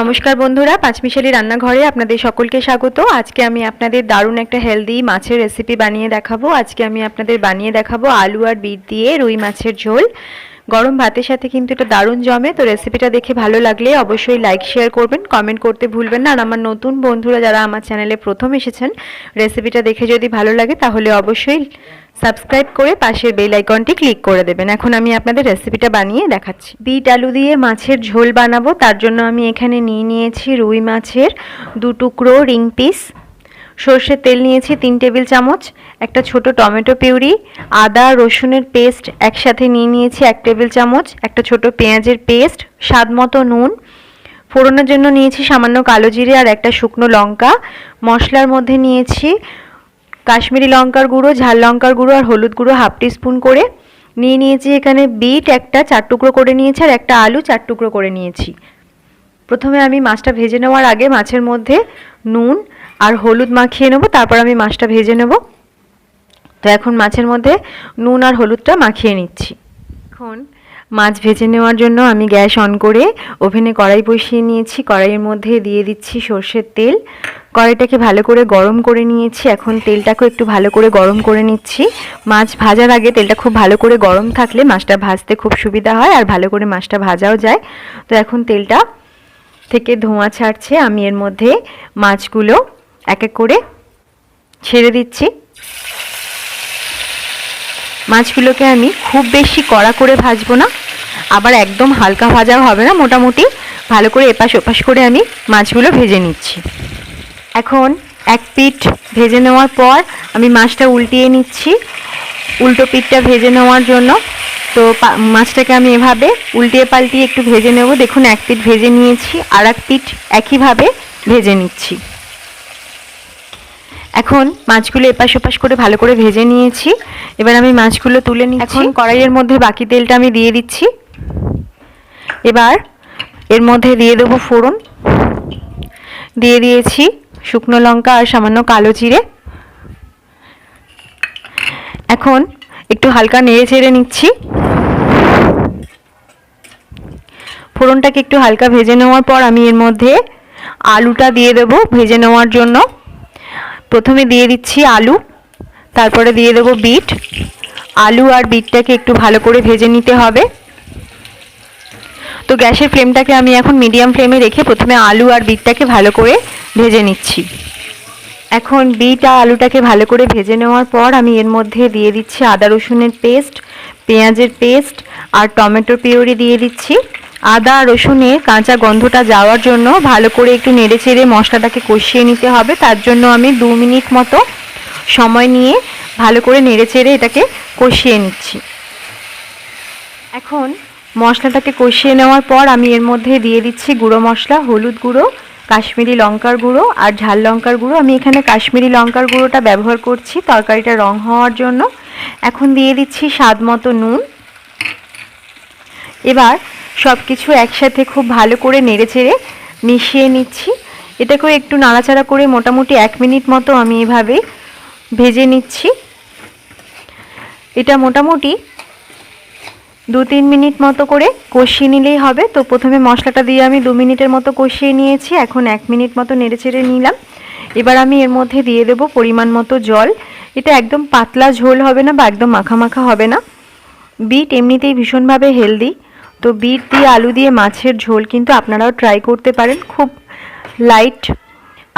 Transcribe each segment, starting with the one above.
নমস্কার বন্ধুরা, পাঁচমিশালি রান্নাঘরে আপনাদের সকলকে স্বাগত। আজকে আমি আপনাদের দারুণ একটা হেলদি মাছের রেসিপি বানিয়ে দেখাবো। আজকে আমি আপনাদের বানিয়ে দেখাবো আলু আর বিট দিয়ে রুই মাছের ঝোল। গরম ভাতের সাথে কিন্তু এটা দারুণ জমে। তো রেসিপিটা দেখে ভালো লাগলে অবশ্যই লাইক শেয়ার করবেন কমেন্ট করতে ভুলবেন না। আর আমার নতুন বন্ধুরা যারা আমার চ্যানেলে প্রথম এসেছেন রেসিপিটা দেখে যদি ভালো লাগে তাহলে অবশ্যই সাবস্ক্রাইব করে পাশের বেল আইকনটি ক্লিক করে দেবেন। এখন আমি আপনাদের রেসিপিটা বানিয়ে দেখাচ্ছি। বিট আলু দিয়ে মাছের ঝোল বানাবো। তার জন্য আমি এখানে নিয়ে নিয়েছি রুই মাছের দু টুকরো রিং পিস সর্ষের তেল নিয়েছি তিন টেবিল চামচ, একটা ছোট টমেটো পিউরি, আদা, রসুনের পেস্ট একসাথে নিয়ে নিয়েছি এক টেবিল চামচ, একটা ছোট পেঁয়াজের পেস্ট, স্বাদ মতো নুন। ফোড়নের জন্য নিয়েছি সামান্য কালো জিরে আর একটা শুকনো লঙ্কা। মশলার মধ্যে নিয়েছি কাশ্মীরি লঙ্কার গুঁড়ো, ঝাল লঙ্কার গুঁড়ো আর হলুদ গুঁড়ো হাফ টিস্পুন করে। নিয়ে নিয়েছি এখানে বিট, একটা চার টুকরো করে নিয়েছি আর একটা আলু চার টুকরো করে নিয়েছি। প্রথমে আমি মাছটা ভেজে নেওয়ার আগে মাছের মধ্যে নুন আর হলুদ মাখিয়ে নেব, তারপর আমি মাছটা ভেজে নেব। তো এখন মাছের মধ্যে নুন আর হলুদটা মাখিয়ে নিচ্ছি। এখন মাছ ভেজে নেওয়ার জন্য আমি গ্যাস অন করে ওভেনে কড়াই বসিয়ে নিয়েছি। কড়াইয়ের মধ্যে দিয়ে দিচ্ছি সর্ষের তেল। কড়াইটাকে ভালো করে গরম করে নিয়েছি। এখন তেলটাকেও একটু ভালো করে গরম করে নিচ্ছি। মাছ ভাজার আগে তেলটা খুব ভালো করে গরম থাকলে মাছটা ভাজতে খুব সুবিধা হয় আর ভালো করে মাছটা ভাজাও যায়। তো এখন তেলটা থেকে ধোঁয়া ছাড়ছে। আমি এর মধ্যে মাছগুলো এক এক করে ছেড়ে দিচ্ছি। মাছগুলোকে আমি খুব বেশি কড়া করে ভাজবো না। আবার একদম হালকা ভাজাও হবে না মোটামুটি। ভালো করে এপাশ ওপাশ করে আমি মাছগুলো ভেজে নিচ্ছি। এখন এক পিঠ ভেজে নেওয়ার পর আমি মাছটা উল্টিয়ে নিচ্ছি। উল্টো পিঠটা ভেজে নেওয়ার জন্য। তো মাছটাকে আমি এভাবে উল্টিয়ে পাল্টিয়ে একটু ভেজে নেব। দেখুন, এক পিঠ ভেজে নিয়েছি, আর এক পিঠ একইভাবে ভেজে নিচ্ছি। এখন মাছগুলো এপাশ ওপাশ করে ভালো করে ভেজে নিয়েছি। এবার আমি মাছগুলো তুলে নিচ্ছি। এখন কড়াইয়ের মধ্যে বাকি তেলটা আমি দিয়ে দিচ্ছি। এবার এর মধ্যে দিয়ে দেবো ফোড়ন। দিয়ে দিয়েছি শুকনো লঙ্কা আর সামান্য কালো জিরে। এখন একটু হালকা নেড়ে চেড়ে নিচ্ছি। ফোড়নটাকে একটু হালকা ভেজে নেওয়ার পর আমি এর মধ্যে আলুটা দিয়ে দেব ভেজে নেওয়ার জন্য। প্রথমে দিয়ে দিচ্ছি আলু, তারপরে দিয়ে দেবো বিট। আলু আর বিটটাকে একটু ভালো করে ভেজে নিতে হবে। তো গ্যাসের ফ্লেমটাকে আমি এখন মিডিয়াম ফ্লেমে রেখে প্রথমে আলু আর বিটটাকে ভালো করে ভেজে নিচ্ছি। এখন বিট আর আলুটাকে ভালো করে ভেজে নেওয়ার পর আমি এর মধ্যে দিয়ে দিচ্ছি আদা রসুনের পেস্ট, পেঁয়াজের পেস্ট আর টমেটো পিউরি দিয়ে দিচ্ছি। আদা, রসুনে কাঁচা গন্ধটা যাওয়ার জন্য ভালো করে একটু নেড়ে চেড়ে মশলাটাকে কষিয়ে নিতে হবে। তার জন্য আমি দু মিনিট মতো সময় নিয়ে ভালো করে নেড়ে চেড়ে এটাকে কষিয়ে নিচ্ছি। এখন মশলাটাকে কষিয়ে নেওয়ার পর আমি এর মধ্যে দিয়ে দিচ্ছি গুঁড়ো মশলা, হলুদ গুঁড়ো, কাশ্মীরি লঙ্কার গুঁড়ো আর ঝাল লঙ্কার গুঁড়ো। আমি এখানে কাশ্মীরি লঙ্কার গুঁড়োটা ব্যবহার করছি তরকারিটা রং হওয়ার জন্য। এখন দিয়ে দিচ্ছি স্বাদ মতো নুন। এবার সব কিছু একসাথে খুব ভালো করে নেড়ে চেড়ে মিশিয়ে নিচ্ছি। এটাকেও একটু নাড়াচাড়া করে মোটামুটি এক মিনিট মতো আমি এভাবে ভেজে নিচ্ছি। এটা মোটামুটি দু তিন মিনিট মতো করে কষিয়ে নিলেই হবে। তো প্রথমে মশলাটা দিয়ে আমি দু মিনিটের মতো কষিয়ে নিয়েছি। এখন এক মিনিট মতো নেড়ে চেড়ে নিলাম। এবার আমি এর মধ্যে দিয়ে দেব পরিমাণ মতো জল। এটা একদম পাতলা ঝোল হবে না বা একদম মাখা মাখা হবে না। বিট এমনিতেই ভীষণভাবে হেলদি। তো বিট দিয়ে আলু দিয়ে মাছের ঝোল কিন্তু আপনারাও ট্রাই করতে পারেন। খুব লাইট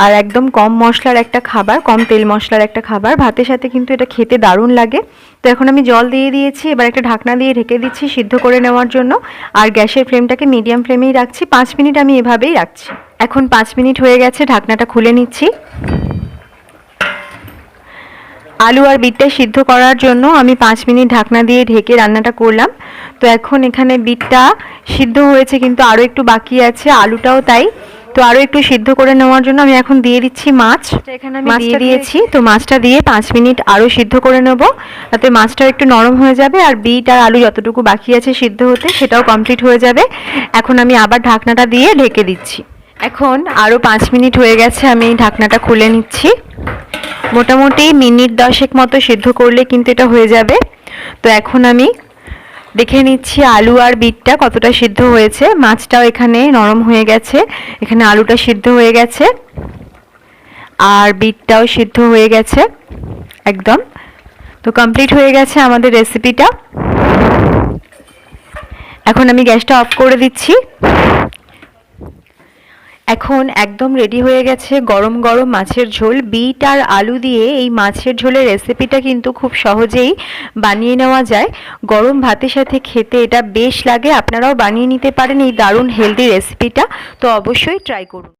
আর একদম কম মশলার একটা খাবার, কম তেল মশলার একটা খাবার। ভাতের সাথে কিন্তু এটা খেতে দারুণ লাগে। তো এখন আমি জল দিয়ে দিয়েছি, এবার একটা ঢাকনা দিয়ে ঢেকে দিচ্ছি সিদ্ধ করে নেওয়ার জন্য। আর গ্যাসের ফ্লেমটাকে মিডিয়াম ফ্লেমেই রাখছি। পাঁচ মিনিট আমি এভাবেই রাখছি। এখন পাঁচ মিনিট হয়ে গেছে, ঢাকনাটা খুলে নিচ্ছি। আলু আর বিটটা সিদ্ধ করার জন্য আমি পাঁচ মিনিট ঢাকনা দিয়ে ঢেকে রান্নাটা করলাম। তো এখন এখানে বিটটা সিদ্ধ হয়েছে কিন্তু আরও একটু বাকি আছে আলুটাও তাই। তো আরও একটু সিদ্ধ করে নেওয়ার জন্য আমি এখন দিয়ে দিচ্ছি মাছ। এখানে আমি দিয়ে দিয়েছি। তো মাছটা দিয়ে পাঁচ মিনিট আরও সিদ্ধ করে নেব। তাতে মাছটা একটু নরম হয়ে যাবে আর বিট আর আলু যতটুকু বাকি আছে সিদ্ধ হতে সেটাও কমপ্লিট হয়ে যাবে। এখন আমি আবার ঢাকনাটা দিয়ে ঢেকে দিচ্ছি। এখন আরও পাঁচ মিনিট হয়ে গেছে, আমি ঢাকনাটা খুলে নিচ্ছি। মোটামুটি মিনিট দশেক মতো সিদ্ধ করলে কিন্তু এটা হয়ে যাবে। তো এখন আমি দেখে নিচ্ছি আলু আর বিটটা কতটা সিদ্ধ হয়েছে। মাছটাও এখানে নরম হয়ে গেছে, এখানে আলুটা সিদ্ধ হয়ে গেছে। আর বিটটাও সিদ্ধ হয়ে গেছে, একদম। তো কমপ্লিট হয়ে গেছে আমাদের রেসিপিটা। এখন আমি গ্যাসটা অফ করে দিচ্ছি। এখন একদম রেডি হয়ে গেছে গরম গরম মাছের ঝোল। বিট আর আলু দিয়ে এই মাছের ঝোলের রেসিপিটা কিন্তু খুব সহজেই বানিয়ে নেওয়া যায়। গরম ভাতের সাথে খেতে এটা বেশ লাগে, আপনারাও বানিয়ে নিতে পারেন এই দারুণ হেলদি রেসিপিটা তো অবশ্যই ট্রাই করুন।